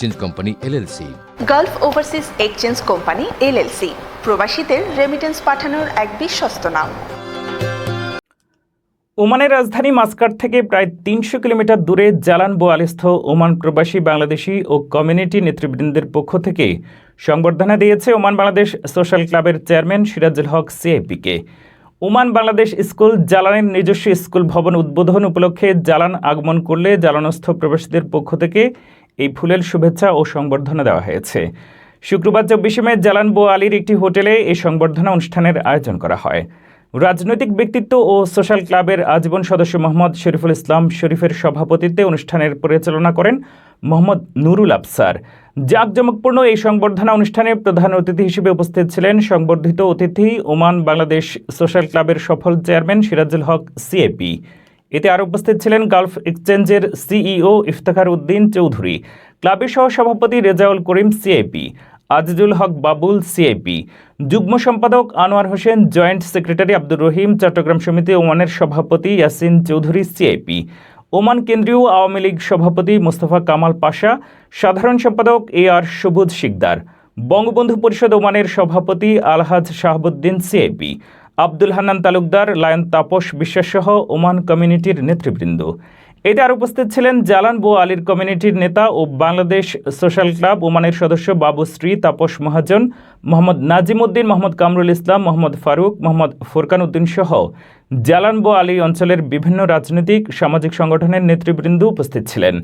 Change company LLC gulf overseas exchange company LLC প্রবাসীদের remittance পাঠানোর এক বিশ্বস্ত নাম। ওমানের রাজধানী মাস্কাট থেকে প্রায় তিনশো কিলোমিটার দূরে জালান বোয়ালিস্থ ওমান প্রবাসী বাংলাদেশি ও কমিউনিটি নেতৃবৃন্দের পক্ষ থেকে সংবর্ধনা দিয়েছে ওমান বাংলাদেশ সোশ্যাল ক্লাবের চেয়ারম্যান সিরাজুল হক সিএপিকে। ওমান বাংলাদেশ স্কুল জালানের নিজস্ব স্কুল ভবন উদ্বোধন উপলক্ষে জালান আগমন করলে জালানস্থ প্রবাসীদের পক্ষ থেকে এই ফুলের শুভেচ্ছা ও সংবর্ধনা দেওয়া হয়েছে। শুক্রবার চব্বিশে মে জালান বো আলীর একটি হোটেলে এই সংবর্ধনা অনুষ্ঠানের আয়োজন করা হয়। রাজনৈতিক ব্যক্তিত্ব ও সোশ্যাল ক্লাবের আজীবন সদস্য মোহাম্মদ শরীফুল ইসলাম শরীফের সভাপতিত্বে অনুষ্ঠানের পরিচালনা করেন মোহাম্মদ নুরুল আফসার। জাঁকজমকপূর্ণ এই সংবর্ধনা অনুষ্ঠানে প্রধান অতিথি হিসেবে উপস্থিত ছিলেন সংবর্ধিত অতিথি ওমান বাংলাদেশ সোশ্যাল ক্লাবের সফল চেয়ারম্যান সিরাজুল হক, সিএপি। এতে আরও উপস্থিত ছিলেন গালফ এক্সচেঞ্জের সিইও ইফতেখার উদ্দিন চৌধুরী, ক্লাবের সহ সভাপতি রেজাউল করিম সিআইপি, আজিজুল হক বাবুল সিআইপি, যুগ্ম সম্পাদক আনোয়ার হোসেন, জয়েন্ট সেক্রেটারি আব্দুর রহিম, চট্টগ্রাম সমিতি ওমানের সভাপতি ইয়াসিন চৌধুরী সিআইপি, ওমান কেন্দ্রীয় আওয়ামী লীগ সভাপতি মোস্তফা কামাল পাশা, সাধারণ সম্পাদক এ আর সবুজ শিকদার, বঙ্গবন্ধু পরিষদ ওমানের সভাপতি আলহাজ শাহাবুদ্দিন সিআইপি আব্দুল হান্নান তালুকদার, লায়ন তাপস বিশ্বাসসহ ওমান কমিউনিটির নেতৃবৃন্দ। এতে আর উপস্থিত ছিলেন জালান বো আলীর কমিউনিটির নেতা ও বাংলাদেশ সোশ্যাল ক্লাব ওমানের সদস্য বাবুশ্রী তাপস মহাজন, মোহাম্মদ নাজিম উদ্দিন মোহাম্মদ কামরুল ইসলাম, মোহাম্মদ ফারুক, মোহাম্মদ ফোরকান উদ্দিন সহ জালান বো আলী অঞ্চলের বিভিন্ন রাজনৈতিক, সামাজিক সংগঠনের নেতৃবৃন্দ উপস্থিত ছিলেন।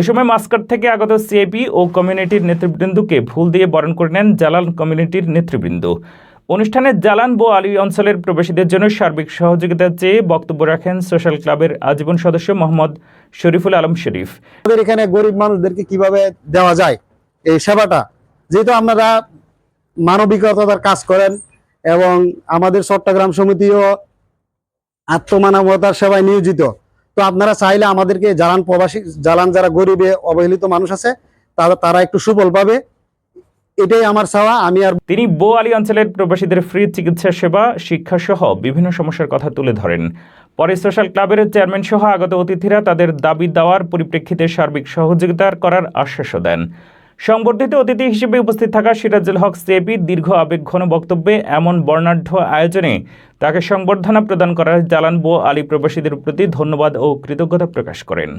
এ সময় মাস্কাট থেকে আগত সিএপি ও কমিউনিটির নেতৃবৃন্দকে ফুল দিয়ে বরণ করে নেন জালান কমিউনিটির নেতৃবৃন্দ। অনুষ্ঠানে জালান বো আলী অঞ্চলের প্রবাসীদের জন্য সার্বিক সহযোগিতা চেয়ে বক্তব্য রাখেন সোশ্যাল ক্লাবের আজীবন সদস্য মোহাম্মদ শরীফুল আলম শরীফ। আমাদের এখানে গরিব মানুষদেরকে কীভাবে দেওয়া যায় এই সেবাটা? যেহেতু আপনারা মানবিকতার কাজ করেন এবং আমাদের চট্টগ্রাম সমিতিও আত্মমানবতার সেবায় নিয়োজিত, তো আপনারা চাইলে আমাদেরকে জালান প্রবাসী, জালান যারা গরিবে, অবহেলিত মানুষ আছে, তারা তারা একটু সুফল পাবে। এটাই আমার চাওয়া, আমি আর তিনি বো আলী অঞ্চলের প্রবাসীদের ফ্রি চিকিৎসা সেবা, শিক্ষা সহ বিভিন্ন সমস্যার কথা তুলে ধরেন। পরে সোশ্যাল ক্লাবের চেয়ারম্যান সহ আগত অতিথিরা তাদের দাবি দেওয়ার পরিপ্রেক্ষিতে সার্বিক সহযোগিতা করার আশ্বাসও দেন। সংবর্ধিত অতিথি হিসেবে উপস্থিত থাকা সিরাজুল হক সিএপি দীর্ঘ আবেগঘন বক্তব্যে এমন বর্ণাঢ্য আয়োজনে তাকে সংবর্ধনা প্রদান করার জালান বো আলী প্রবাসীদের প্রতি ধন্যবাদ ও কৃতজ্ঞতা প্রকাশ করেন।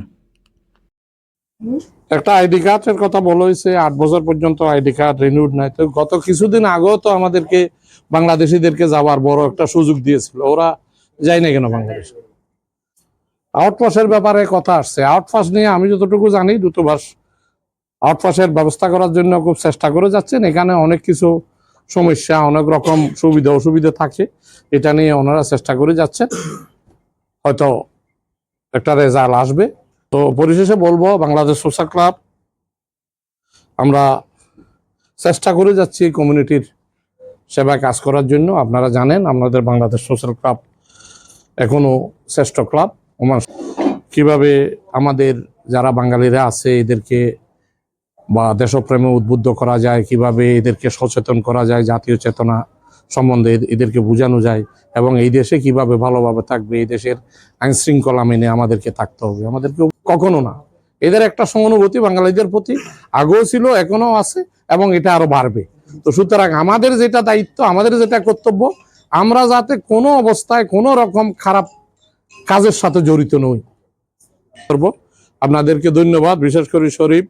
একটা আইডি কার্ডের কথা বলা হয়েছে, আট বছর পর্যন্ত আইডি কার্ড রিনিউড নাই। তো গত কিছুদিন আগেও তো আমাদেরকে বাংলাদেশিদেরকে যাওয়ার বড় একটা সুযোগ দিয়েছিল। ওরা যায় না কেন বাংলাদেশ? আউটপাসের ব্যাপারে কথা আসছে। আউটপাস নিয়ে আমি যতটুকু জানি, দূতাবাস আউটপাসের ব্যবস্থা করার জন্য খুব চেষ্টা করে যাচ্ছেন। এখানে অনেক কিছু সমস্যা, অনেক রকম সুবিধা, অসুবিধা থাকে। এটা নিয়ে ওনারা চেষ্টা করে যাচ্ছেন। হয়তো একটা রেজাল্ট আসবে। তো পরিশেষে বলব, বাংলাদেশ সোশ্যাল ক্লাব, আমরা চেষ্টা করে যাচ্ছি কমিউনিটির সেবায় কাজ করার জন্য। আপনারা জানেন, আমাদের বাংলাদেশ সোশ্যাল ক্লাব এখনও শ্রেষ্ঠ ক্লাব। কীভাবে আমাদের যারা বাঙালিরা আছে, এদেরকে বা দেশপ্রেমে উদ্বুদ্ধ করা যায়, কীভাবে এদেরকে সচেতন করা যায়, জাতীয় চেতনা সম্বন্ধে এদেরকে বোঝানো যায়, এবং এই দেশে কীভাবে ভালোভাবে থাকবে, এই দেশের আইন শৃঙ্খলা মেনে আমাদেরকে থাকতে হবে। আমাদেরকে কখনো না। এদের একটা সহানুভূতি বাঙালিদের প্রতি আগেও ছিল এখনও আছে এবং এটা আরও বাড়বে। তো সুতরাং আমাদের যেটা দায়িত্ব, আমাদের যেটা কর্তব্য, আমরা যাতে কোনো অবস্থায় কোনো রকম খারাপ কাজের সাথে জড়িত নই। আপনাদেরকে ধন্যবাদ, বিশেষ করে শরীফ,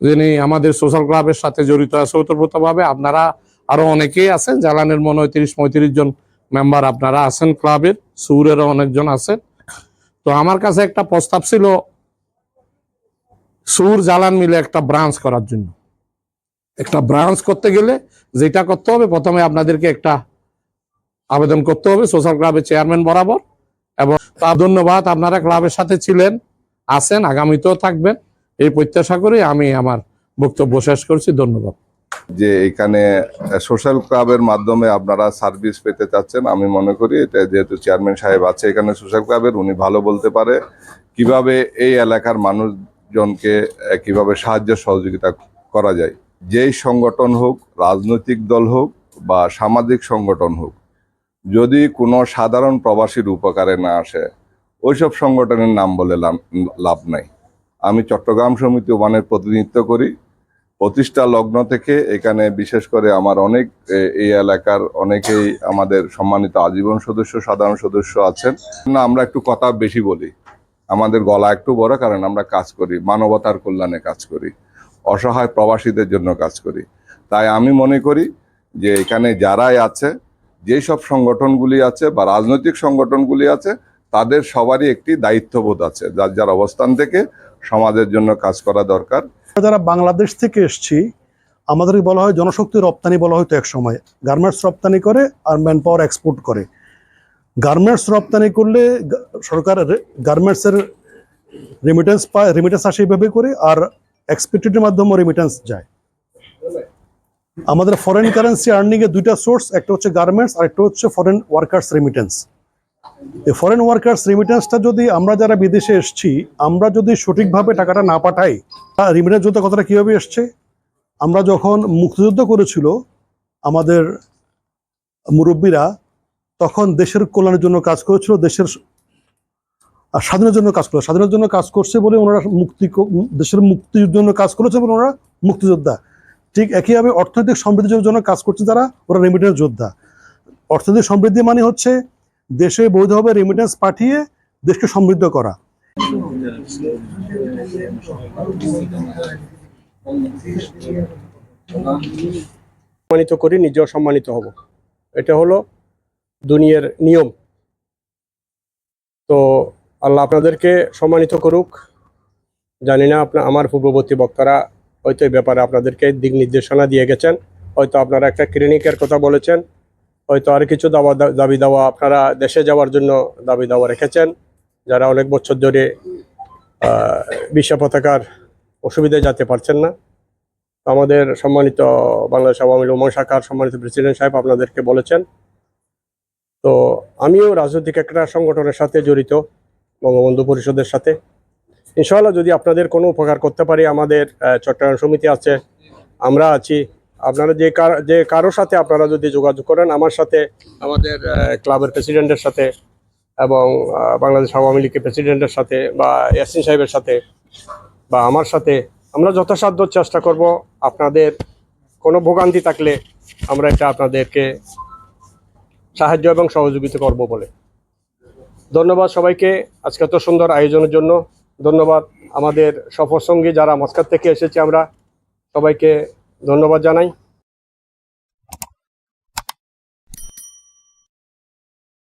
যিনি আমাদের সোশ্যাল ক্লাবের সাথে জড়িত আছে ওতপ্রোতভাবে। আপনারা আরও অনেকেই আছেন, জালানের মনে হয় তিরিশ পঁয়ত্রিশ জন মেম্বার আপনারা আছেন ক্লাবের সুরেরও অনেকজন আছেন। তো আমার কাছে একটা প্রস্তাব ছিল সুর জালান মিলে একটা ব্রাঞ্চ করার জন্য। একটা ব্রাঞ্চ করতে গেলে যেটা করতে হবে, প্রথমে আপনাদেরকে একটা আবেদন করতে হবে সোশ্যাল ক্লাবের চেয়ারম্যান বরাবর। এবং ধন্যবাদ, আপনারা ক্লাবের সাথে ছিলেন, আছেন, আগামীতেও থাকবেন। এই প্রত্যাশা করে আমি আমার বক্তব্য শেষ করছি। ধন্যবাদ। যে এখানে সোশ্যাল ক্লাবের মাধ্যমে আপনারা সার্ভিস পেতে চাচ্ছেন, আমি মনে করি এটা যেহেতু চেয়ারম্যান সাহেব আছে এখানে সোশ্যাল ক্লাবের উনি ভালো বলতে পারে। কীভাবে এই এলাকার মানুষজনকে কীভাবে সাহায্য সহযোগিতা করা যায়? যেই সংগঠন হোক, রাজনৈতিক দল হোক বা সামাজিক সংগঠন হোক, যদি কোনো সাধারণ প্রবাসীর উপকারে না আসে, ওইসব সংগঠনের নাম বলে লাভ- লাভ নাই। আমি চট্টগ্রাম সমিতি ওমানের প্রতিনিধিত্ব করি। প্রতিষ্ঠা লগ্ন থেকে এখানে বিশেষ করে আমার অনেক এই এলাকার অনেকেই আমাদের সম্মানিত আজীবন সদস্য, সাধারণ সদস্য আছেন। না, আমরা একটু কথা বেশি বলি। আমাদের গলা একটু বড় কারণ আমরা কাজ করি, মানবতার কল্যাণে কাজ করি, অসহায় প্রবাসীদের জন্য কাজ করি। তাই আমি মনে করি যে এখানে যারাই আছে যেই সব সংগঠনগুলি আছে বা রাজনৈতিক সংগঠনগুলি আছে, তাদের সবারই একটি দায়িত্ববোধ আছে, যার যার অবস্থান থেকে সমাজের জন্য কাজ করা দরকার। যারা বাংলাদেশ থেকে এসছি, আমাদেরকে বলা হয় জনশক্তি রপ্তানি বলা হয়তো এক সময় গার্মেন্টস রপ্তানি করে আর ম্যান পাওয়ার এক্সপোর্ট করে। গার্মেন্টস রপ্তানি করলে সরকার গার্মেন্টসের রেমিটেন্স পায় রেমিটেন্স আসে এইভাবে করে আর এক্সপেক্টেডের মাধ্যমে রেমিটেন্স যায়। আমাদের ফরেন কারেন্সি আর্নিং এর দুইটা সোর্স একটা হচ্ছে গার্মেন্টস আর একটা হচ্ছে foreign workers remittance foreign workers রেমিটেন্সটা যদি আমরা যারা বিদেশে এসছি, আমরা যদি সঠিকভাবে টাকাটা না পাঠাই রিমিটেন্স যুদ্ধ কথাটা কীভাবে এসছে? আমরা যখন মুক্তিযুদ্ধ করেছিল আমাদের মুরব্বীরা, তখন দেশের কল্যাণের জন্য কাজ করেছিল, দেশের স্বাধীনের জন্য কাজ করে স্বাধীনের জন্য কাজ করছে বলে ওনারা মুক্তি দেশের মুক্তির জন্য কাজ করেছে বলে ওনারা মুক্তিযোদ্ধা। ঠিক একইভাবে অর্থনৈতিক সমৃদ্ধির জন্য কাজ করছে তারা ওরা রেমিটেন্স যোদ্ধা। অর্থনৈতিক সমৃদ্ধি মানে হচ্ছে দেশে বৈধভাবে রেমিটেন্স পাঠিয়ে দেশকে সমৃদ্ধ করা। সম্মানিত করি, নিজেও সম্মানিত হব। এটা হলো দুনিয়ার নিয়ম। তো আল্লাহ আপনাদেরকে সম্মানিত করুক। জানি না আপনার আমার পূর্ববর্তী বক্তারা হয়তো এই ব্যাপারে আপনাদেরকে দিক নির্দেশনা দিয়ে গেছেন। হয়তো আপনারা একটা ক্লিনিকের কথা বলেছেন। হয়তো আর কিছু দাবা দাবি দাওয়া আপনারা দেশে যাওয়ার জন্য দাবি দাওয়া রেখেছেন, যারা অনেক বছর ধরে বিশ্ব পতাকার অসুবিধায় যেতে পারছেন না। আমাদের সম্মানিত বাংলাদেশ আওয়ামী লীগ শাখার সম্মানিত প্রেসিডেন্ট সাহেব আপনাদেরকে বলেছেন। তো আমিও রাজনৈতিক একটা সংগঠনের সাথে জড়িত, বঙ্গবন্ধু পরিষদের সাথে। ইনশাআল্লাহ যদি আপনাদের কোনো উপকার করতে পারি, আমাদের চট্টগ্রাম সমিতি আছে, আমরা আছি আপনারা যে কার, যে কারোর সাথে আপনারা যদি যোগাযোগ করেন, আমার সাথে, আমাদের ক্লাবের প্রেসিডেন্টের সাথে এবং বাংলাদেশ আওয়ামী লীগের প্রেসিডেন্টের সাথে বা ইয়াসিন সাহেবের সাথে বা আমার সাথে, আমরা যথাসাধ্য চেষ্টা করব আপনাদের কোনো ভোগান্তি থাকলে আমরা এটা আপনাদেরকে সাহায্য এবং সহযোগিতা করব বলে। ধন্যবাদ সবাইকে। আজকে এত সুন্দর আয়োজনের জন্য ধন্যবাদ। আমাদের সফর সঙ্গী যারা মস্কার থেকে এসেছে আমরা সবাইকে ধন্যবাদ জানাই।